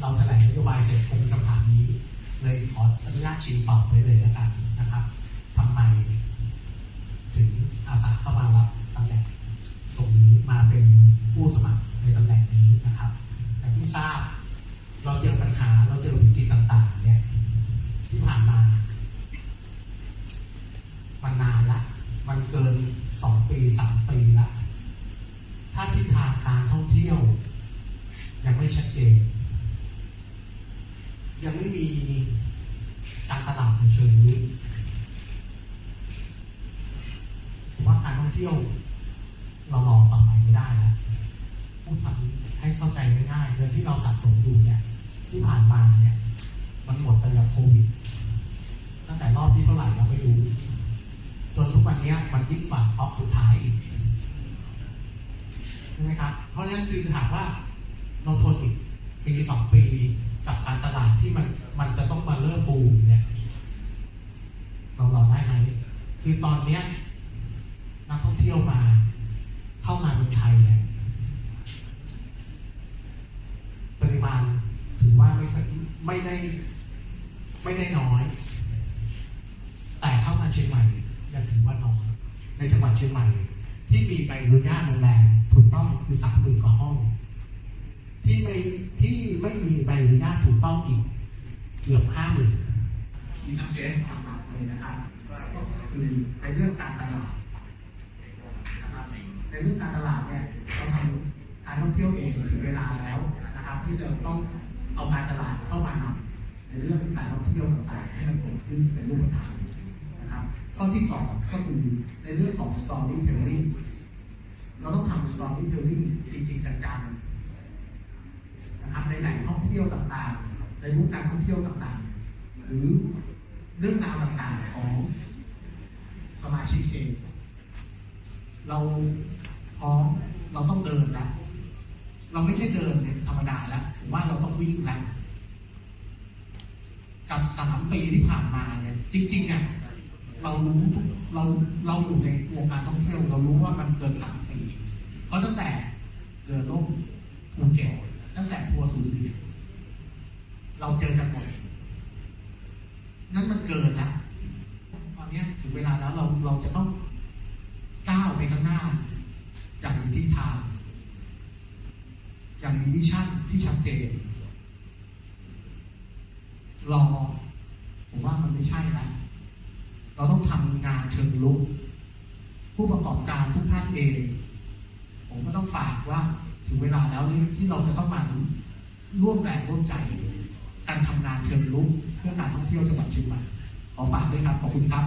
เราแถลงนโยบายเสร็จคงคำถามนี้ เลยขออนุญาตชิงตอบไว้เลยแล้วกันนะครับทำไมถึงอาสาเข้ามารับตำแหน่งตรงนี้มาเป็นผู้สมัครในตำแหน่งนี้นะครับอย่ที่ทราบเราเจอปัญหาเราเจอวิกฤตต่างๆเนี่ยที่ผ่านมามันนานละมันเกินสองปีสามปีละถ้าทิศทางการท่องเที่ยว ยังไม่ชัดเจน ยังไม่มีการตลาดในเชิงลึกผมว่าการท่องเที่ยวเรารอต่อไปไม่ได้แล้วพูดทำให้เข้าใจง่ายๆเงินที่เราสะสมอยู่เนี่ย ที่ผ่านมาเนี่ย มันหมดไปกับโควิดตั้งแต่รอบที่เท่าไหร่เราไม่รู้จนทุกวันนี้มันยิ่งฝังออกสุดท้ายอีกใช่ไหมครับ เพราะฉะนั้นคือถามว่าเราทนอีกปีสองปีกับการตลาดที่มันมันจะต้องมาเริ่มบูมเนี่ย เรารอได้ไหม คือตอนเนี้ยนักท่องเที่ยวมา เข้ามาเมืองไทยเนี่ยปริมาณถือว่าไม่ไม่ได้ไม่ได้น้อย แต่เข้ามาเชียงใหม่ยังถือว่าน้อยในจังหวัดเชียงใหม่ ที่มีใบอนุญาตโรงแรมถูกต้องคือสามหมื่นกว่าห้อง ที่ไม่ที่ไม่มีใบอนุญาตถูกต้องอีก เกือบห้าหมื่นมีทักเซสหลักๆเลยนะครับ คือในเรื่องการตลาดนะครับในเรื่องการตลาดเนี่ยเราทำการท่องเที่ยวเองถึงเวลาแล้วนะครับ ที่จะต้องเอาการตลาดเข้ามานำในเรื่องการท่องเที่ยวต่างๆให้มันเกิดขึ้นเป็นรูปธรรมนะครับ ข้อที่สองก็คือในเรื่องของ storytelling เราต้องทำ storytelling จริงๆจังๆนะครับในแหล่งท่องเที่ยวต่างๆ ในรูปการท่องเที่ยวต่างๆ หรือเรื่องราวต่างๆของสมาชิกเอง เราพร้อมเราต้องเดินแล้วเราไม่ใช่เดินธรรมดาแล้วผมว่าเราต้องวิ่งแล้วกับสามปีที่ผ่านมาเนี่ยจริงๆอะเรารู้เราเราอยู่ในวงการท่องเที่ยว เรารู้ว่ามันเกินสามปี เพราะตั้งแต่เรือล่มภูเก็ตตั้งแต่ทัวร์ศูนย์เหรียญเราเจอกันหมดนั่นมันเกินแล้วตอนนี้ถึงเวลาแล้วเราเราจะต้อง ไปข้างหน้า อย่างมีทิศทางอย่างมีวิชั่นที่ชัดเจนรอผมว่ามันไม่ใช่แล้วเราต้องทำงานเชิงลุก ผู้ประกอบการทุกท่านเอง ผมก็ต้องฝากว่าถึงเวลาแล้วที่เราจะต้องมาร่วมแรงร่วมใจ การทำงานเชิงลุกเพื่อการท่องเที่ยวจังหวัดเชียงใหม่ขอฝากด้วยครับ ขอบคุณครับ